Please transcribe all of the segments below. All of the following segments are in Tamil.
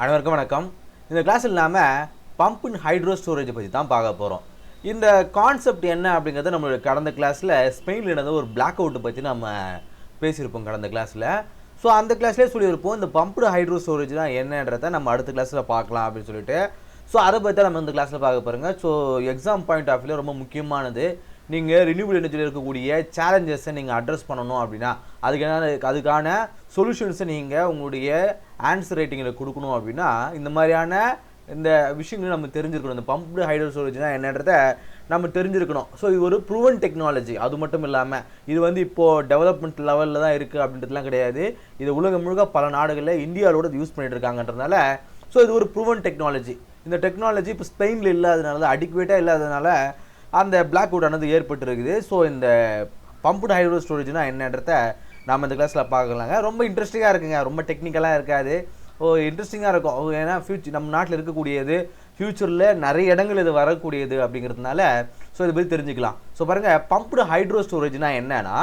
அனைவருக்கும் வணக்கம். இந்த கிளாஸ் இல்லாமல் பம்ப் இன் ஹைட்ரோ ஸ்டோரேஜை பற்றி தான் பார்க்க போகிறோம் இந்த கான்செப்ட் என்ன அப்படிங்கிறத நம்மளோட கடந்த கிளாஸில் ஸ்பெயினில் நடந்த ஒரு பிளாக் அவுட்டை பற்றி நம்ம பேசியிருப்போம் கடந்த கிளாஸில் ஸோ அந்த கிளாஸ்லேயே சொல்லியிருப்போம் இந்த பம்ப்டு ஹைட்ரோ ஸ்டோரேஜ் தான் என்னன்றதை நம்ம அடுத்த கிளாஸில் பார்க்கலாம் அப்படின்னு சொல்லிட்டு. ஸோ அதை பற்றி தான் நம்ம இந்த கிளாஸில் பார்க்க போகிறோங்க ஸோ எக்ஸாம் பாயிண்ட் ஆஃப் வியூவில் ரொம்ப முக்கியமானது. நீங்கள் ரினியூபிள் எனர்ஜியில் இருக்கக்கூடிய சேலஞ்சஸை நீங்கள் அட்ரஸ் பண்ணணும் அப்படின்னா அதுக்கான அதுக்கான சொல்யூஷன்ஸை நீங்கள் உங்களுடைய ஆன்சர் ரேட்டிங்கில் கொடுக்கணும் அப்படின்னா இந்த மாதிரியான இந்த விஷயங்கள் நம்ம தெரிஞ்சிருக்கணும். இந்த பம்ப்டு ஹைட்ரோ ஸ்டோரேஜ்னா என்னன்றத நம்ம தெரிஞ்சிருக்கணும். ஸோ இது ஒரு ப்ரூவன் டெக்னாலஜி அது மட்டும் இல்லாமல் இது வந்து இப்போது டெவலப்மெண்ட் லெவலில் தான் இருக்குது அப்படின்றதுலாம் கிடையாது. இது உலகம் முழுக்க பல நாடுகளில் இந்தியாவோட யூஸ் பண்ணிட்டு இருக்காங்கன்றதுனால ஸோ இது ஒரு ப்ரூவன் டெக்னாலஜி இந்த டெக்னாலஜி இப்போ ஸ்பெயினில் இல்லாதனால அடிக்குவேட்டாக இல்லாதனால அந்த பிளாக் அவுட் ஆனது ஏற்பட்டு இருக்குது ஸோ இந்த பம்புடு ஹைட்ரோ ஸ்டோரேஜ்னா என்னன்றத நாம் இந்த கிளாஸில் பார்க்கலாங்க. ரொம்ப இன்ட்ரெஸ்டிங்காக இருக்குங்க. ரொம்ப டெக்னிக்கலாக இருக்காது. ஓ இன்ட்ரெஸ்டிங்காக இருக்கும். ஏன்னா ஃபியூச்சர் நம்ம நாட்டில் இருக்கக்கூடியது ஃப்யூச்சரில் நிறைய இடங்கள் இது வரக்கூடியது அப்படிங்கிறதுனால ஸோ இதை பற்றி தெரிஞ்சுக்கலாம். ஸோ பாருங்கள் பம்ப்டு ஹைட்ரோ ஸ்டோரேஜ்னா என்னன்னா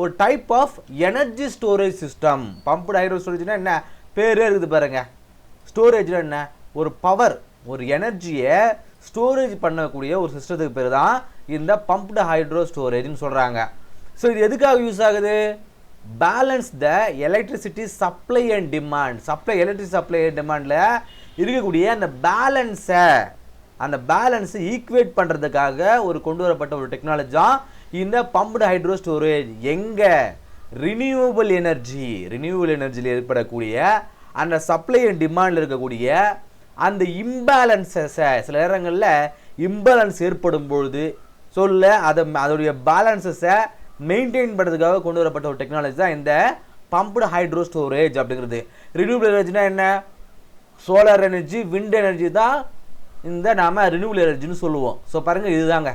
ஒரு type of energy storage system pumped hydro ஸ்டோரேஜ்னா என்ன? பேரே இருக்குது பாருங்க. ஸ்டோரேஜ்னா என்ன? ஒரு பவர் ஒரு எனர்ஜியை ஸ்டோரேஜ் பண்ணக்கூடிய ஒரு சிஸ்டத்துக்கு பேர் தான் இந்த பம்ப்டு ஹைட்ரோ ஸ்டோரேஜ்னு சொல்கிறாங்க ஸோ இது எதுக்காக யூஸ் ஆகுது? Balance the electricity supply and demand supply electric supply and டிமாண்டில் இருக்கக்கூடிய அந்த பேலன்ஸை அந்த பேலன்ஸை ஈக்குவேட் பண்ணுறதுக்காக ஒரு கொண்டு வரப்பட்ட ஒரு டெக்னாலஜி இந்த பம்ப்டு ஹைட்ரோ ஸ்டோரேஜ் எங்கே? ரினியூவபிள் எனர்ஜி ரினியூவபிள் எனர்ஜியில் ஏற்படக்கூடிய அந்த சப்ளை அண்ட் டிமாண்டில் இருக்கக்கூடிய அந்த இம்பேலன்ஸஸை சில நேரங்களில் இம்பேலன்ஸ் ஏற்படும் பொழுது சொல்ல அதை அதோடைய பேலன்ஸஸை மெயின்டைன் பண்ணுறதுக்காக கொண்டு வரப்பட்ட ஒரு டெக்னாலஜி தான் இந்த பம்ப்டு ஹைட்ரோ ஸ்டோரேஜ் அப்படிங்கிறது. ரினியூபிள் எனர்ஜினா என்ன? சோலார் எனர்ஜி விண்ட் எனர்ஜி தான் இந்த நாம் ரினியூபிள் எனர்ஜின்னு சொல்லுவோம். ஸோ பாருங்கள் இதுதாங்க.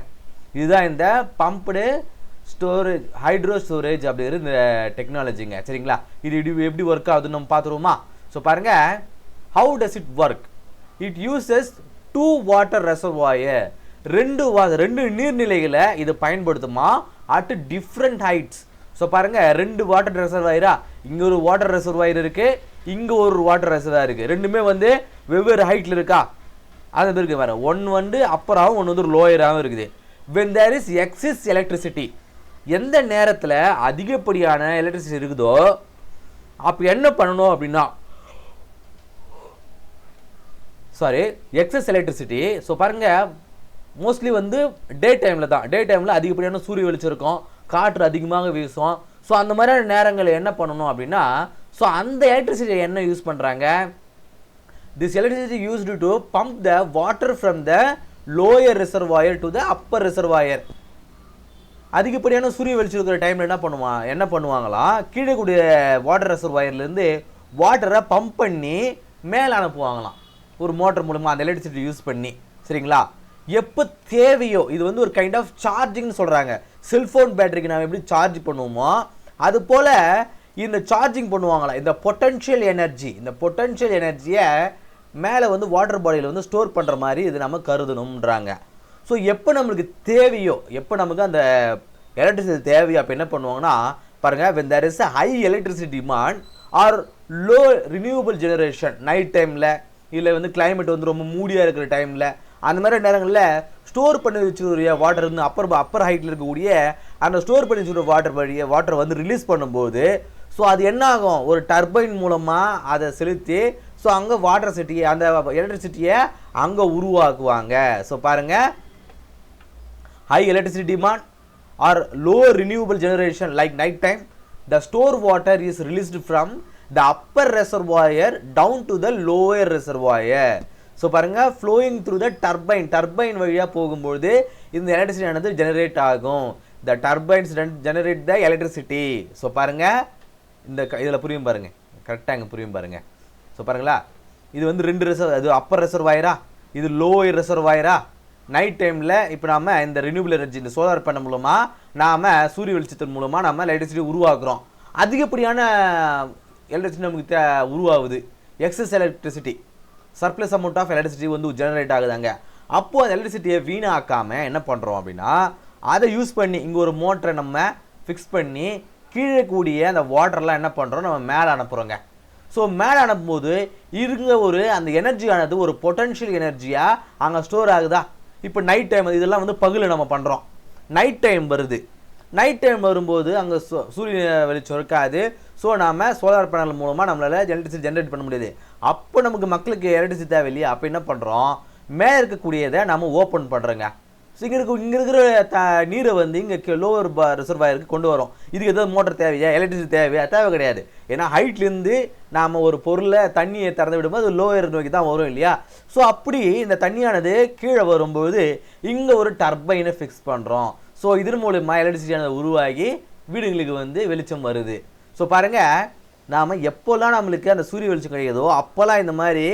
இதுதான் இந்த பம்ப்டு ஸ்டோரேஜ் ஹைட்ரோ ஸ்டோரேஜ் அப்படிங்கிற இந்த டெக்னாலஜிங்க சரிங்களா? இது இது எப்படி ஒர்க் ஆகுதுன்னு நம்ம பார்த்துருவோமா? ஸோ பாருங்கள் how does it work it uses two water reservoir ரெண்டு வா ரெண்டு நீர்நிலைகளை இது பயன்படுத்துமா? அட் டிஃப்ரெண்ட் ஹைட்ஸ் ஸோ பாருங்கள் ரெண்டு வாட்டர் ரெசர்வாயரா இங்கே ஒரு வாட்டர் ரெசர்வாயர் இருக்குது இங்கே ஒரு வாட்டர் ரெசர்வாயர் இருக்குது ரெண்டுமே வந்து வெவ்வேறு ஹைட்டில் இருக்கா? அது இருக்குது வேறு ஒன் வந்து அப்பராகவும் ஒன்று வந்து லோயராகவும் இருக்குது. When there is excess electricity எந்த நேரத்தில் அதிகப்படியான எலக்ட்ரிசிட்டி இருக்குதோ அப்போ என்ன பண்ணணும் அப்படின்னா சாரி எக்ஸஸ் எலக்ட்ரிசிட்டி ஸோ பாருங்கள் மோஸ்ட்லி வந்து டே டைமில் தான். டே டைமில் அதிகப்படியான சூரிய வெளிச்சம் இருக்கும். காற்று அதிகமாக வீசும். ஸோ அந்த மாதிரியான நேரங்களில் என்ன பண்ணணும் அப்படின்னா ஸோ அந்த எலக்ட்ரிசிட்டியை என்ன யூஸ் பண்ணுறாங்க this electricity used to pump the water from the lower reservoir to the upper reservoir அதிகப்படியான சூரிய வெளிச்சம் இருக்கிற டைமில் என்ன பண்ணுவான் என்ன பண்ணுவாங்களாம் கீழே கூடிய வாட்டர் ரிசர்வாயர்லேருந்து வாட்டரை பம்ப் பண்ணி மேலே அனுப்புவாங்களாம். ஒரு மோட்டர் மூலமாக அந்த எலக்ட்ரிசிட்டி யூஸ் பண்ணி சரிங்களா? எப்போ தேவையோ இது வந்து ஒரு கைண்ட் ஆஃப் சார்ஜிங்னு சொல்கிறாங்க செல்ஃபோன் பேட்டரிக்கு நம்ம எப்படி சார்ஜ் பண்ணுவோமோ அது போல் இந்த சார்ஜிங் பண்ணுவாங்களா? இந்த பொட்டன்ஷியல் எனர்ஜி இந்த பொட்டன்ஷியல் எனர்ஜியை மேலே வந்து வாட்டர் பாடியில் வந்து ஸ்டோர் பண்ணுற மாதிரி இது நம்ம கருதணுன்றாங்க ஸோ எப்போ நம்மளுக்கு தேவையோ எப்போ நமக்கு அந்த எலக்ட்ரிசிட்டி தேவையோ அப்போ என்ன பண்ணுவாங்கன்னா பாருங்கள் when there is high electricity demand or low renewable generation night டைமில் இல்லை வந்து கிளைமேட் வந்து ரொம்ப மூடியாக இருக்கிற டைமில் அந்த மாதிரி நேரங்களில் ஸ்டோர் பண்ணி வச்சுக்கூடிய வாட்டர் வந்து அப்பர் அப்பர் ஹைட்டில் இருக்கக்கூடிய அந்த ஸ்டோர் பண்ணி வச்சுக்கிற வாட்டர் வழியை வாட்டர் வந்து ரிலீஸ் பண்ணும்போது ஸோ அது என்ன ஆகும்? ஒரு டர்பைன் மூலமாக அதை செலுத்தி ஸோ அங்கே வாட்டர் சிட்டியை அந்த எலக்ட்ரிசிட்டியை அங்கே உருவாக்குவாங்க. ஸோ பாருங்கள் high electricity demand or low renewable generation like night time the store water is released from the upper reservoir down to the lower reservoir so பாருங்கள் flowing through the turbine turbine வழியாக போகும்பொழுது இந்த எலக்ட்ரிசிட்டி ஆனது ஜெனரேட் ஆகும். The turbines generate the electricity so பாருங்கள் இந்த இதில் புரியும் பாருங்கள் கரெக்டாக இங்கே புரியும் பாருங்கள் ஸோ பாருங்களா இது வந்து ரெண்டு ரிசர்வ் அது அப்பர் ரிசர்வாயரா இது லோயர் ரிசர்வாயரா நைட் டைமில் இப்போ நாம் இந்த ரினியூபிள் எனர்ஜி இந்த சோலார் பேனல் மூலமாக நாம் சூரிய வெளிச்சத்தின் மூலமாக நம்ம எலக்ட்ரிசிட்டி உருவாக்குறோம். அதிகப்படியான எலக்ட்ரிசிட்டி நமக்கு தே உருவாகுது. Excess electricity surplus amount of electricity வந்து ஜெனரேட் ஆகுதாங்க. அப்போது அந்த எலக்ட்ரிசிட்டியை வீணாக்காமல் என்ன பண்ணுறோம் அப்படின்னா அதை யூஸ் பண்ணி இங்கே ஒரு மோட்டரை நம்ம ஃபிக்ஸ் பண்ணி கீழே கூடிய அந்த வாட்டர்லாம் என்ன பண்ணுறோம் நம்ம மேலே அனுப்புகிறோங்க ஸோ மேலே அனுப்பும்போது இருங்க ஒரு அந்த எனர்ஜியானது ஒரு பொட்டன்ஷியல் எனர்ஜியாக அங்கே ஸ்டோர் ஆகுதா? இப்போ நைட் டைம் இதெல்லாம் வந்து பகலில் நம்ம பண்ணுறோம் நைட் டைம் வருது. நைட் டைம் வரும்போது அங்கே சூரிய வெளிச்சம் இருக்காது ஸோ நாம் சோலார் பேனல் மூலமாக நம்மளால் எலக்ட்ரிசிட்டி ஜென்ரேட் பண்ண முடியாது. அப்போ நமக்கு மக்களுக்கு எலக்ட்ரிசிட்டி தேவை இல்லையா அப்போ என்ன பண்ணுறோம் மேலே இருக்கக்கூடியதை நம்ம ஓப்பன் பண்ணுறோங்க ஸோ இங்கே இருக்க இங்கே இருக்கிற த நீரை வந்து இங்கே லோவர் ரிசர்வாயருக்கு கொண்டு வரோம். இதுக்கு எதாவது மோட்டர் தேவையா? எலக்ட்ரிசிட்டி தேவையா? தேவை கிடையாது. ஏன்னா ஹைட்லேருந்து நாம் ஒரு பொருளை தண்ணியை திறந்து விடும்போது அது லோயர் நோக்கி தான் வரும் இல்லையா? ஸோ அப்படி இந்த தண்ணியானது கீழே வரும்போது இங்கே ஒரு டர்பைனை ஃபிக்ஸ் பண்ணுறோம் ஸோ இதன் மூலிமா எலக்ட்ரிசிட்டியானது உருவாகி வீடுங்களுக்கு வந்து வெளிச்சம் வருது. ஸோ பாருங்கள் நாம் எப்போல்லாம் நம்மளுக்கு அந்த சூரிய வெளிச்சம் கிடைக்குதோ அப்போல்லாம் இந்த மாதிரி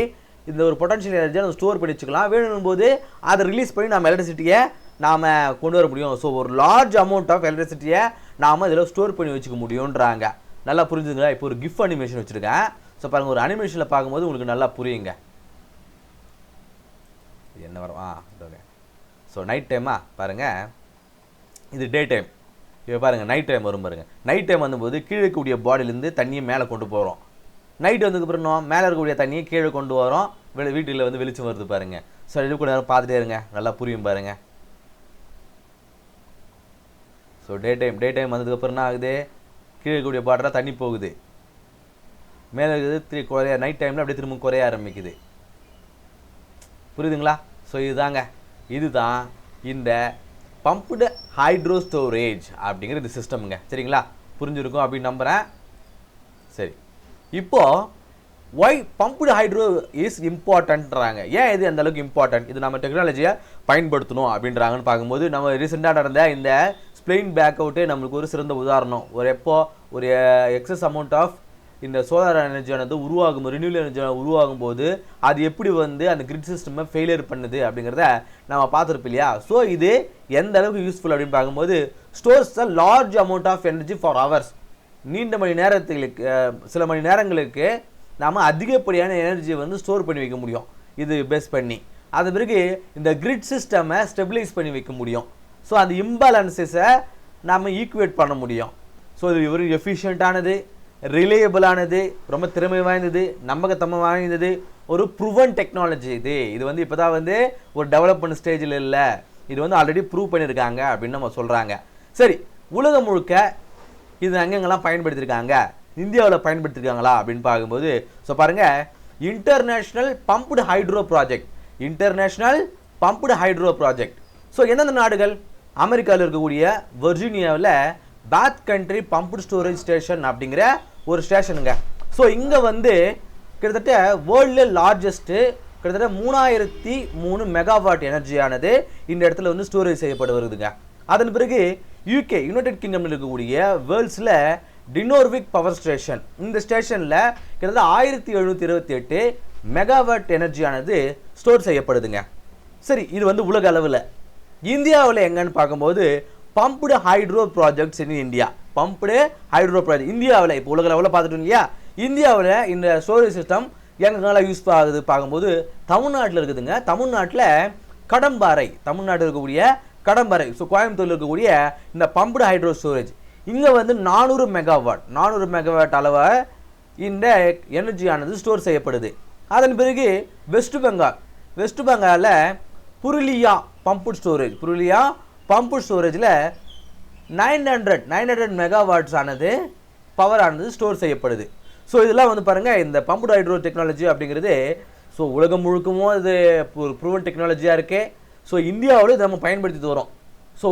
இந்த ஒரு பொட்டன்ஷியல் எனர்ஜியை நம்ம ஸ்டோர் பண்ணி வச்சுக்கலாம். வேணும் போது அதை ரிலீஸ் பண்ணி நம்ம எலக்ட்ரிசிட்டியை நாம் கொண்டு வர முடியும். ஸோ ஒரு லார்ஜ் அமௌண்ட் ஆஃப் எலக்ட்ரிசிட்டியை நாம் இதில் ஸ்டோர் பண்ணி வச்சுக்க முடியுன்றாங்க நல்லா புரிஞ்சுதுங்களா? இப்போ ஒரு கிஃப்ட் அனிமேஷன் வச்சுருக்கேன். ஸோ பாருங்கள் ஒரு அனிமேஷனில் பார்க்கும்போது உங்களுக்கு நல்லா புரியுங்க. என்ன வரும்? ஆ ஓகே ஸோ நைட் டைமா பாருங்கள் இது டே டைம் இப்போ பாருங்கள் நைட் டைம் வரும் பாருங்கள் நைட் டைம் வந்தபோது கீழே இருக்கக்கூடிய பாடியிலேருந்து தண்ணியை மேலே கொண்டு போகிறோம் நைட் வந்ததுக்கப்புறம் மேலே இருக்கக்கூடிய தண்ணியை கீழே கொண்டு வரோம். வெளி வீட்டில் வந்து வெளிச்சம் வருது பாருங்கள் ஸோ இது கூட நேரம் பார்த்துட்டே இருங்க. நல்லா புரியும் பாருங்கள் so day time day time வந்ததுக்கப்புறம் என்ன ஆகுது? கீழே இருக்கக்கூடிய பாட்டில் தண்ணி போகுது. மேலே இருக்குது திரு குறைய நைட் டைமில் அப்படியே திரும்ப குறைய ஆரம்பிக்குது. புரியுதுங்களா? ஸோ இதுதாங்க. இதுதான் இந்த பம்ப்டு ஹைட்ரோ ஸ்டோரேஜ் அப்படிங்கிற இந்த சிஸ்டமுங்க. சரிங்களா? புரிஞ்சிருக்கும் அப்படின்னு நம்புகிறேன் சரி. இப்போது ஒய் பம்ப்டு ஹைட்ரோ இஸ் இம்பார்ட்டன்ட்றாங்க ஏன் இது அந்த அளவுக்கு இம்பார்ட்டன்ட் இது நம்ம டெக்னாலஜியை பயன்படுத்தணும் அப்படின்றாங்கன்னு பார்க்கும்போது நம்ம ரீசெண்டாக நடந்த இந்த ஸ்ப்ளெயின் பேக் அவுட்டே நம்மளுக்கு ஒரு சிறந்த உதாரணம். ஒரு எப்போ? ஒரு எக்ஸஸ் அமௌண்ட் ஆஃப் இந்த சோலார் எனர்ஜியானது உருவாகும் ரினியூவல் எனர்ஜி உருவாகும் போது அது எப்படி வந்து அந்த கிரிட் சிஸ்டமை ஃபெயிலியர் பண்ணுது அப்படிங்கிறத நம்ம பார்த்துருப்போம் இல்லையா? ஸோ இது எந்த அளவுக்கு யூஸ்ஃபுல் அப்படின்னு பார்க்கும்போது stores a large amount of energy for hours நீண்ட மணி நேரத்துக்கு சில மணி நேரங்களுக்கு நாம் அதிகப்படியான எனர்ஜியை வந்து ஸ்டோர் பண்ணி வைக்க முடியும். இது பேஸ் பண்ணி. அது பிறகு இந்த கிரிட் சிஸ்டமை ஸ்டெபிலைஸ் பண்ணி வைக்க முடியும். ஸோ அந்த இம்பேலன்சஸை நாம் ஈக்குவேட் பண்ண முடியும். ஸோ இது ஒரு எஃபிஷியண்ட்டானது ரிலேயபிளானது ரொம்ப திறமை வாய்ந்தது நம்பகத்தன்மை வாய்ந்தது ஒரு ப்ரூவன் டெக்னாலஜி இது. இது வந்து இப்போ தான் வந்து ஒரு டெவலப்மெண்ட் ஸ்டேஜில் இல்லை. இது வந்து ஆல்ரெடி ப்ரூவ் பண்ணியிருக்காங்க அப்படின்னு நம்ம சொல்கிறாங்க சரி உலகம் முழுக்க இது அங்கங்கெல்லாம் பயன்படுத்தியிருக்காங்க இந்தியாவில் பயன்படுத்தியிருக்காங்களா அப்படின்னு பார்க்கும்போது ஸோ பாருங்கள் international pumped hydro project international pumped hydro project so எந்தெந்த நாடுகள்? அமெரிக்காவில் இருக்கக்கூடிய வெர்ஜீனியாவில் Bath county pumped storage station அப்படிங்கிற ஒரு ஸ்டேஷனுங்க. ஸோ இங்கே வந்து கிட்டத்தட்ட வேர்ல்டு லார்ஜஸ்ட்டு கிட்டத்தட்ட மூணாயிரத்தி மூணு மெகாவாட் எனர்ஜியானது இந்த இடத்துல வந்து ஸ்டோரேஜ் செய்யப்பட்டு வருதுங்க. அதன் பிறகு யூகே யுனைடெட் கிங்டமில் இருக்கக்கூடிய வேர்ல்ட்ஸில் டினோர்விக் பவர் ஸ்டேஷன் இந்த ஸ்டேஷனில் கிட்டத்தட்ட ஆயிரத்தி எழுநூற்றி இருபத்தி எட்டு மெகாவாட் எனர்ஜியானது ஸ்டோர் செய்யப்படுதுங்க. சரி இது வந்து உலக அளவில். இந்தியாவில் எங்கன்னு பார்க்கும்போது pumped hydro projects in India. Pumped hydro project. இந்தியாவில் இப்போ உலக லெவலில் பார்த்துட்டோம் இல்லையா? இந்தியாவில் இந்த ஸ்டோரேஜ் சிஸ்டம் எங்கெங்கெல்லாம் யூஸ் ஆகுது பார்க்கும்போது தமிழ்நாட்டில் இருக்குதுங்க. தமிழ்நாட்டில் கடம்பாறை தமிழ்நாட்டில் இருக்கக்கூடிய கடம்பாறை ஸோ கோயம்புத்தூரில் இருக்கக்கூடிய இந்த பம்ப்டு ஹைட்ரோ ஸ்டோரேஜ் இங்கே வந்து நானூறு மெகாவாட் நானூறு மெகாவாட் அளவை இந்த எனர்ஜியானது ஸ்டோர் செய்யப்படுது. அதன் பிறகு வெஸ்ட் பெங்கால் வெஸ்ட் பெங்காலில் Purulia pump storage Purulia pump ஸ்டோரேஜில் nine hundred nine hundred megawatts ஆனது பவர் ஆனது ஸ்டோர் செய்யப்படுது. ஸோ இதெல்லாம் வந்து பாருங்கள் இந்த பம்பு ஹைட்ரோ டெக்னாலஜி அப்படிங்கிறது ஸோ உலகம் முழுக்கமும் அது ஒரு ப்ரூவன் டெக்னாலஜியாக இருக்கே. ஸோ இந்தியாவில் இதை நம்ம பயன்படுத்திட்டு வரோம். ஸோ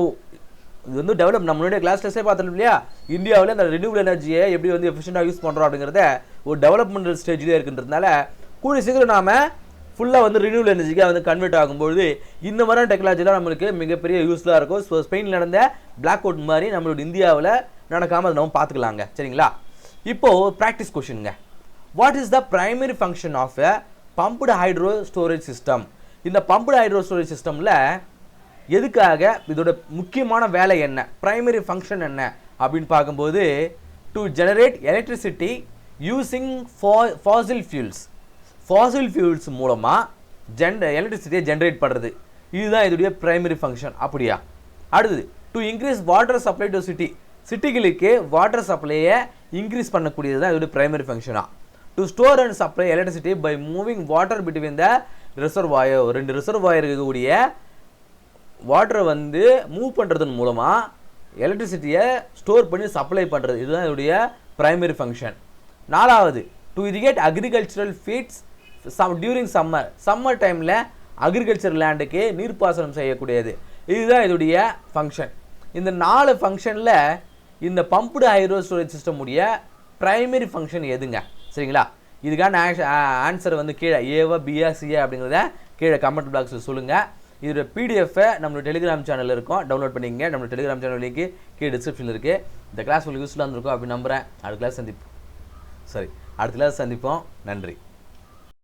இது வந்து டெவலப் நம்ம முன்னாடி கிளாஸ் டெஸ்ட்டே பார்த்துட்டோம் இல்லையா? இந்தியாவில் அந்த ரினியூவல் எனர்ஜியை எப்படி வந்து எஃபிஷியண்டாக யூஸ் பண்ணுறோம் அப்படிங்கிறத ஒரு டெவலப்மெண்டல் ஸ்டேஜ்லேயே இருக்குன்றதுனால கூடிய சீக்கிரம் நாம ஃபுல்லாக வந்து ரினியூவல் எனர்ஜிக்காக வந்து கன்வெர்ட் ஆகும்போது இந்த மாதிரியான டெக்னாலஜிலாம் நம்மளுக்கு மிகப்பெரிய யூஸ்ஃபுல்லாக இருக்கும். ஸோ ஸ்பெயினில் நடந்த பிளாக் அவுட் மாதிரி நம்மளோட இந்தியாவில் நடக்காமல் அதை நம்ம பார்த்துக்கலாங்க. சரிங்களா? இப்போது practice கொஷினுங்க what is the primary function of a pumped hydro storage system இந்த பம்புடு ஹைட்ரோ ஸ்டோரேஜ் சிஸ்டமில் எதுக்காக இதோட முக்கியமான வேலை என்ன? ப்ரைமரி ஃபங்க்ஷன் என்ன? அப்படின்னு பார்க்கும்போது டு ஜெனரேட் எலக்ட்ரிசிட்டி யூஸிங் ஃபா ஃபாசில் ஃபியூல்ஸ் ஃபாசில் ஃபியூல்ஸ் மூலமாக ஜென் எலக்ட்ரிசிட்டியை ஜென்ரேட் பண்ணுறது இதுதான் இதோடைய பிரைமரி ஃபங்க்ஷன் அப்படியா? அடுத்தது to increase water supply to city சிட்டிகளுக்கு water சப்ளையை இன்க்ரீஸ் பண்ணக்கூடியது தான் இதோடைய பிரைமரி ஃபங்க்ஷனாக to store and supply electricity by moving water between the reservoir ரெண்டு ரிசர்வாயர் இருக்கக்கூடிய வாட்டரை வந்து மூவ் பண்ணுறதன் மூலமாக எலக்ட்ரிசிட்டியை ஸ்டோர் பண்ணி சப்ளை பண்ணுறது இதுதான் இதோடைய ப்ரைமரி ஃபங்க்ஷன் நாலாவது to irrigate agricultural fields some during summer summer டைமில் அக்ரிகல்ச்சர் லேண்டுக்கு நீர்ப்பாசனம் செய்யக்கூடியது. இதுதான் இதோடைய ஃபங்க்ஷன் இந்த நாலு ஃபங்க்ஷனில் இந்த பம்ப்டு ஹைட்ரோ ஸ்டோரேஜ் சிஸ்டம் உடைய ப்ரைமரி ஃபங்க்ஷன் எதுங்க? சரிங்களா? இதுக்கான ஆன்சர் வந்து கீழே ஏவா பிஆ சிஏ அப்படிங்கிறத கீழே கமெண்ட் பாக்ஸில் சொல்லுங்கள் இதோட பிடிஎஃப்பை நம்மளோட டெலிகிராம் சேனலில் இருக்கும். டவுன்லோட் பண்ணிக்கங்க. நம்மளோட டெலிகிராம் சேனல் லிங்க் கீழே டிஸ்கிரிப்ஷனில் இருக்குது இந்த கிளாஸ் உங்களுக்கு யூஸ்ஃபுல்லாக இருந்திருக்கும் அப்படின்னு நம்புகிறேன் அடுத்த கிளாஸ் சந்திப்போம். சரி அடுத்த கிளாஸ் சந்திப்போம். நன்றி.